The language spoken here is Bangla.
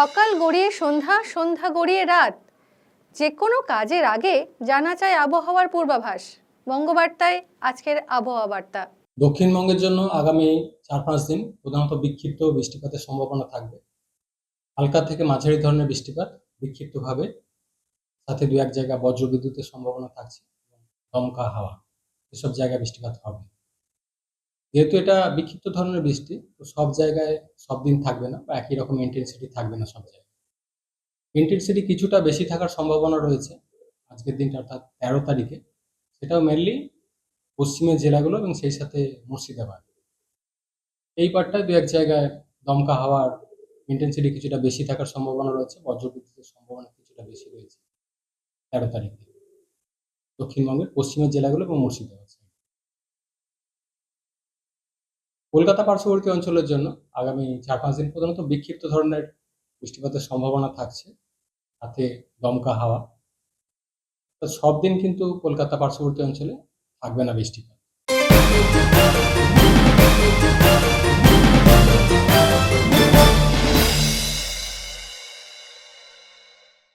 সকাল গড়িয়ে সন্ধ্যা সন্ধ্যা গড়িয়ে রাত। যে কোনো কাজের আগে জানা চায় আবহাওয়ার পূর্বাভাস। বঙ্গবার্তায় আজকের আবহাওয়া বার্তা। দক্ষিণবঙ্গের জন্য আগামী চার পাঁচ দিন প্রধানত বিক্ষিপ্ত বৃষ্টিপাতের সম্ভাবনা থাকবে। হালকা থেকে মাঝারি ধরনের বৃষ্টিপাত বিক্ষিপ্তভাবে। সাথে দু এক জায়গা বজ্রবিদ্যুতের সম্ভাবনা থাকছে দমকা হাওয়া। এসব জায়গায় বৃষ্টিপাত হবে। যেহেতু এটা বিক্ষিপ্ত ধরনের বৃষ্টি, তো সব জায়গায় সব দিন থাকবে না বা একই রকম ইন্টেন্সিটি থাকবে না সব জায়গায়। ইন্টেন্সিটি কিছুটা বেশি থাকার সম্ভাবনা রয়েছে আজকের দিনটা, অর্থাৎ তেরো তারিখে। সেটাও মেনলি পশ্চিমের জেলাগুলো এবং সেই সাথে মুর্শিদাবাদ। এই পার্টটায় দু এক জায়গায় দমকা হাওয়ার ইন্টেন্সিটি কিছুটা বেশি থাকার সম্ভাবনা রয়েছে, বজ্রবিদ্যুতের সম্ভাবনা কিছুটা বেশি রয়েছে তেরো তারিখে। দক্ষিণবঙ্গের পশ্চিমের জেলাগুলো এবং মুর্শিদাবাদ। কলকাতা পার্শ্ববর্তী অঞ্চলের জন্য আগামী চার পাঁচ দিন প্রধানত বিক্ষিপ্ত ধরনের বৃষ্টিপাতের সম্ভাবনা থাকছে। সাথে দমকা হাওয়া। তো সব দিন কিন্তু কলকাতা পার্শ্ববর্তী অঞ্চলে থাকবে না বৃষ্টিপাত।